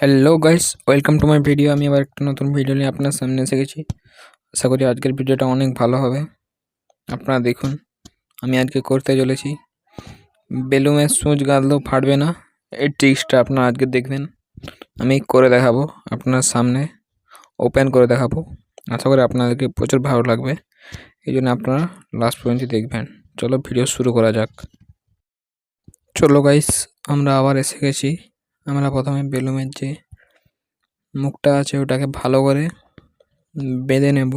Hello guys welcome to my video আমি আবার একটা নতুন ভিডিও নিয়ে আপনার সামনে এসে গেছি। আশা করি আজকের ভিডিওটা অনেক ভালো হবে। আপনারা দেখুন, আমি আজকে করতে চলেছি। বেলুনের সুচ গাঁদলেও ফাটবে না। এই ট্রিক্সটা আপনারা আজকে দেখবেন। আমি করে দেখাবো আপনার সামনে। ওপেন করে দেখাবো। আশা করি আপনাদেরকে প্রচুর ভালো লাগবে। এই জন্য আপনারা লাস্ট পর্যন্ত দেখবেন। চলো ভিডিও শুরু করা যাক। চলো গাইস আমরা আবার এসে গেছি। আমরা প্রথমে বেলুনের যে মুখটা আছে ওটাকে ভালো করে বেঁধে নেব।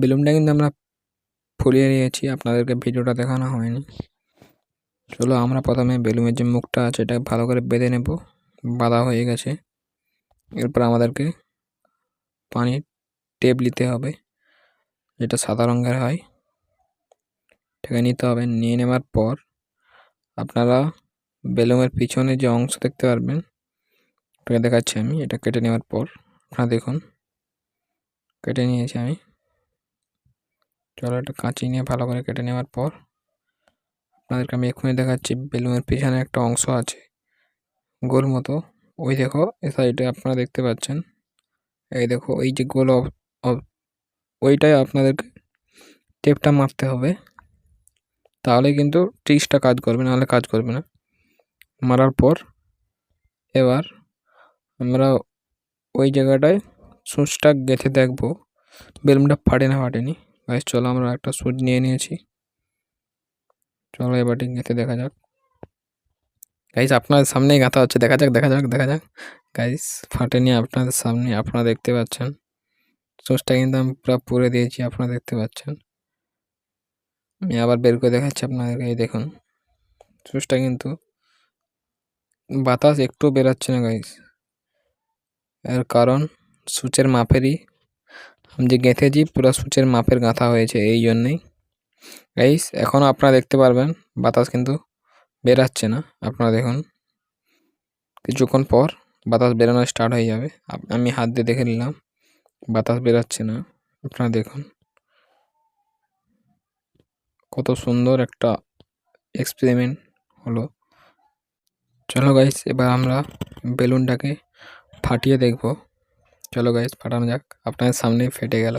বেলুনটা কিন্তু আমরা ফুলিয়ে নিয়েছি, আপনাদেরকে ভিডিওটা দেখানো হয়নি। চলো আমরা প্রথমে বেলুনের যে মুখটা আছে এটাকে ভালো করে বেঁধে নেব, বাঁধা হয়ে গেছে। এরপর আমাদেরকে পানির টেপ নিতে হবে, যেটা সাদা রঙের হয়। এটাকে নিতে হবে, নিয়ে নেওয়ার পর আপনারা বেলুনের পিছনে যে অংশ দেখতে পারবেন, ওটাকে দেখাচ্ছি আমি, এটা কেটে নেওয়ার পর, আপনারা দেখুন, কেটে নিয়েছি আমি। চলো একটা কাঁচি নিয়ে ভালো করে কেটে নেওয়ার পর, আপনাদেরকে আমি এক্ষুনি দেখাচ্ছি, বেলুনের পিছনে একটা অংশ আছে, গোল মতো। ওই দেখো, এ সাইডে আপনারা দেখতে পাচ্ছেন, এই দেখো, এই যে গোল ওইটাই আপনাদেরকে টেপটা মারতে হবে। তাহলে কিন্তু ট্রিক্সটা কাজ করবে নাহলে কাজ করবে না। মারার পর এবার আমরা ওই জায়গাটায় সুচটা গেঁথে দেখব। বেলুনটা ফাটে না, ফাটেনি। গাইস চলো আমরা একটা সুচ নিয়ে নিয়েছি। চলো এবারটি গেঁথে দেখা যাক। গাইস আপনাদের সামনেই গাঁথা হচ্ছে। দেখা যাক দেখা যাক দেখা যাক। গাইস ফাটেনি আপনাদের সামনে। আপনারা দেখতে পাচ্ছেন। সুচটা কিন্তু আমি পুরো পুরে দিয়েছি, আপনারা দেখতে পাচ্ছেন। আমি আবার বের করে দেখাচ্ছি আপনাদেরকে। এই দেখুন, সুচটা কিন্তু বাতাস একটু বেরাচ্ছে না গাইস এর কারণ সুচের মাপেরই। আমি যে গেঁথেছি, পুরো সুচের মাপের গাঁথা হয়েছে এই জন্যেই। গাইস এখনও আপনারা দেখতে পারবেন, বাতাস কিন্তু বেরাচ্ছে না। আপনারা দেখুন, কিছুক্ষণ পর বাতাস বেরোনো স্টার্ট হয়ে যাবে। আমি হাত দিয়ে দেখে নিলাম, বাতাস বেরাচ্ছে না। আপনারা দেখুন, কত সুন্দর একটা এক্সপেরিমেন্ট হলো। চলো গাইস এবার আমরা বেলুনটাকে ফাটিয়ে দেখব। চলো গাইস ফাটানো যাক। আপনাদের সামনেই ফেটে গেল।